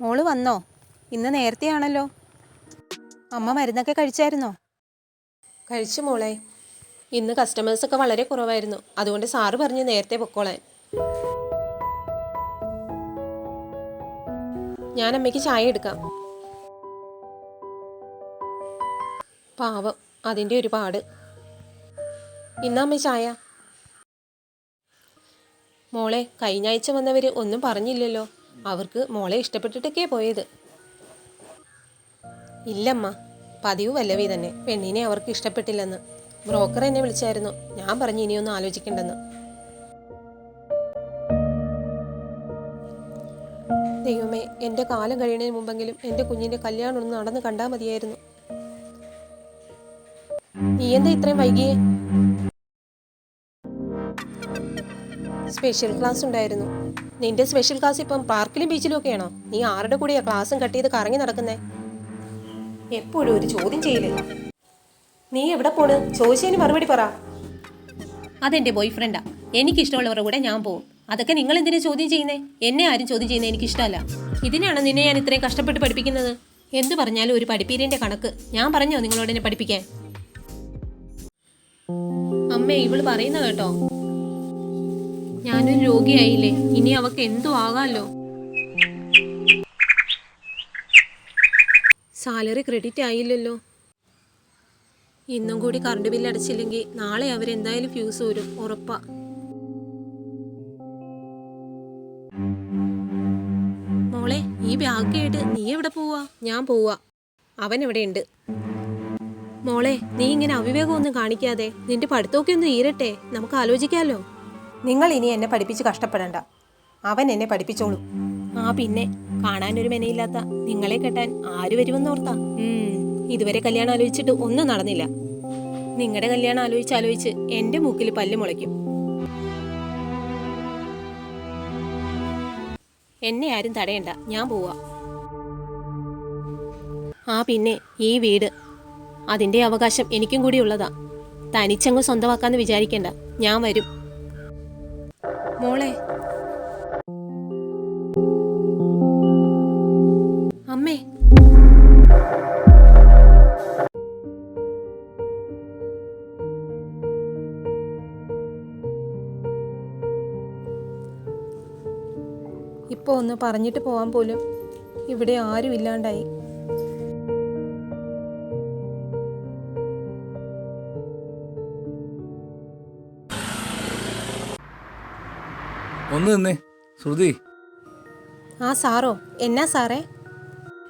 മോൾ വന്നോ? ഇന്ന് നേരത്തെയാണല്ലോ. അമ്മ മരുന്നൊക്കെ കഴിച്ചായിരുന്നോ? കഴിച്ചു മോളെ. ഇന്ന് കസ്റ്റമേഴ്സൊക്കെ വളരെ കുറവായിരുന്നു. അതുകൊണ്ട് സാറ് പറഞ്ഞ് നേരത്തെ പൊക്കോളാൻ. ഞാൻ അമ്മയ്ക്ക് ചായ എടുക്കാം. പാവം അതിന്റെ ഒരു പാട് ഇന്നമ്മ ചായ? മോളെ കഴിഞ്ഞ ആഴ്ച വന്നവർ ഒന്നും പറഞ്ഞില്ലല്ലോ. അവർക്ക് മോളെ ഇഷ്ടപ്പെട്ടിട്ടൊക്കെ പോയത്. ഇല്ലമ്മ പതിവ് വല്ലവി തന്നെ. പെണ്ണിനെ അവർക്ക് ഇഷ്ടപ്പെട്ടില്ലെന്ന്. ബ്രോക്കർ എന്നെ വിളിച്ചായിരുന്നു. ഞാൻ പറഞ്ഞു ഇനിയൊന്നും ആലോചിക്കണ്ടെന്ന്. ദൈവമേ എന്റെ കാലം കഴിയുന്നതിന് മുമ്പെങ്കിലും എന്റെ കുഞ്ഞിന്റെ കല്യാണം ഒന്ന് നടന്ന് കണ്ടാൽ മതിയായിരുന്നു. നീ എന്താ ഇത്രയും വൈകിയേ? സ്പെഷ്യൽ ക്ലാസ് ഉണ്ടായിരുന്നു. നിന്റെ സ്പെഷ്യൽ ക്ലാസ് ഇപ്പം പാർക്കിലും ബീച്ചിലും ഒക്കെയാണോ? നീ ആരുടെ കൂടെയാ ക്ലാസ്സും കട്ട് ചെയ്ത് കറങ്ങി നടക്കുന്നേ? എപ്പോഴും ഒരു ചോദ്യം ചെയ്യില്ല നീ എവിടെ പോണ്? ചോദിച്ചതിന് മറുപടി പറ. അതെന്റെ ബോയ് ഫ്രണ്ടാ എനിക്ക് ഇഷ്ടമുള്ളവരുടെ കൂടെ ഞാൻ പോകും അതൊക്കെ നിങ്ങൾ എന്തിനാ ചോദ്യം ചെയ്യുന്നേ? എന്നെ ആരും ചോദ്യം ചെയ്യുന്നത് എനിക്ക് ഇഷ്ടമല്ല ഇതിനാണ് നിന്നെ ഞാൻ ഇത്രയും കഷ്ടപ്പെട്ട് പഠിപ്പിക്കുന്നത്? എന്ത് പറഞ്ഞാലും ഒരു പഠിപ്പീരിന്റെ കണക്ക്. ഞാൻ പറഞ്ഞോ നിങ്ങളോട് എന്നെ പഠിപ്പിക്കാൻ? അമ്മേ ഇവൾ പറയുന്ന കേട്ടോ. ഞാനൊരു രോഗിയായില്ലേ? ഇനി അവക്ക് എന്തോ ആകാമല്ലോ സാലറി ക്രെഡിറ്റ് ആയില്ലല്ലോ. ഇന്നും കൂടി കറണ്ട് ബില്ല് അടച്ചില്ലെങ്കിൽ നാളെ അവരെന്തായാലും ഫ്യൂസ് വരും ഉറപ്പാ. മോളെ ഈ ബാഗ് ബാഗായിട്ട് നീ എവിടെ പോവാ? ഞാൻ പോവാ. അവൻ ഇവിടെ ഉണ്ട്. മോളെ നീ ഇങ്ങനെ അവിവേകമൊന്നും കാണിക്കാതെ നിന്റെ പഠിത്തമൊക്കെ ഒന്ന് ഈരട്ടെ? നമുക്ക് ആലോചിക്കാലോ? നിങ്ങൾ ഇനി എന്നെ പഠിപ്പിച്ച് കഷ്ടപ്പെടണ്ട. അവൻ എന്നെ പഠിപ്പിച്ചോളൂ. ആ പിന്നെ കാണാനൊരു മെനയില്ലാത്ത നിങ്ങളെ കെട്ടാൻ ആര് വരുമെന്നോർത്താ ഓർത്ത? ഇതുവരെ കല്യാണം ആലോചിച്ചിട്ട് ഒന്നും നടന്നില്ല. നിങ്ങളുടെ കല്യാണം ആലോചിച്ച് ആലോചിച്ച് എന്റെ മൂക്കിൽ പല്ല് മുളയ്ക്കും. എന്നെ ആരും തടയണ്ട ഞാൻ പോവാ. ആ പിന്നെ ഈ വീട്. അതിന്റെ അവകാശം എനിക്കും കൂടി ഉള്ളതാ. തനിച്ചങ്ങ് സ്വന്തമാക്കാന്ന് വിചാരിക്കണ്ട. ഞാൻ വരും. മോളെ. അമ്മേ. ഇപ്പോൾ ഒന്ന് പറഞ്ഞിട്ട് പോവാൻ പോലും ഇവിടെ ആരും ഇല്ലാണ്ടായി ഒന്ന് നിന്നേ. ശ്രുതി. ആ സാറോ. എന്നാ സാറേ?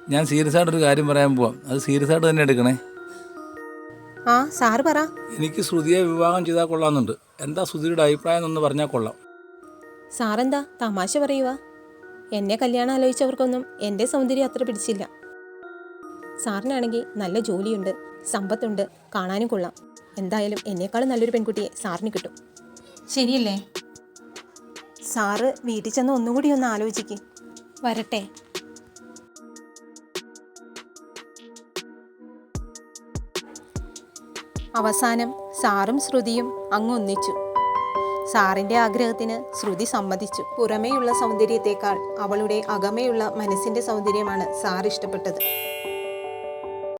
ഞാൻ സീരിയസ് ആയിട്ട് ഒരു കാര്യം പറയാൻ പോവാം. അത് സീരിയസ് ആയിട്ട് തന്നെ എടുക്കണേ. ആ സാറ് പറ. എനിക്ക് ശ്രുതിയെ വിവാഹം ചെയ്താൽ കൊള്ളാമെന്നുണ്ട്. എന്താ ശ്രുതിയുടെ അഭിപ്രായം എന്നൊന്ന് പറഞ്ഞാൽ കൊള്ളാം. സാറെന്താ? തമാശ പറയുക എന്നെ കല്യാണം ആലോചിച്ചവർക്കൊന്നും എന്റെ സൗന്ദര്യം അത്ര പിടിച്ചില്ല. സാറിനാണെങ്കിൽ നല്ല ജോലിയുണ്ട് സമ്പത്തുണ്ട് കാണാനും കൊള്ളാം. എന്തായാലും എന്നേക്കാളും നല്ലൊരു പെൺകുട്ടിയെ സാറിന് കിട്ടും. ശരിയല്ലേ? സാറ് വീട്ടിൽ ചെന്ന് ഒന്നുകൂടി ഒന്ന് ആലോചിക്ക്. വരട്ടെ. അവസാനം സാറും ശ്രുതിയും അങ്ങൊന്നിച്ചു സാറിന്റെ ആഗ്രഹത്തിന് ശ്രുതി സമ്മതിച്ചു. പുറമേയുള്ള സൗന്ദര്യത്തെക്കാൾ അവളുടെ അകമേയുള്ള മനസ്സിന്റെ സൗന്ദര്യമാണ് സാർ ഇഷ്ടപ്പെട്ടത്.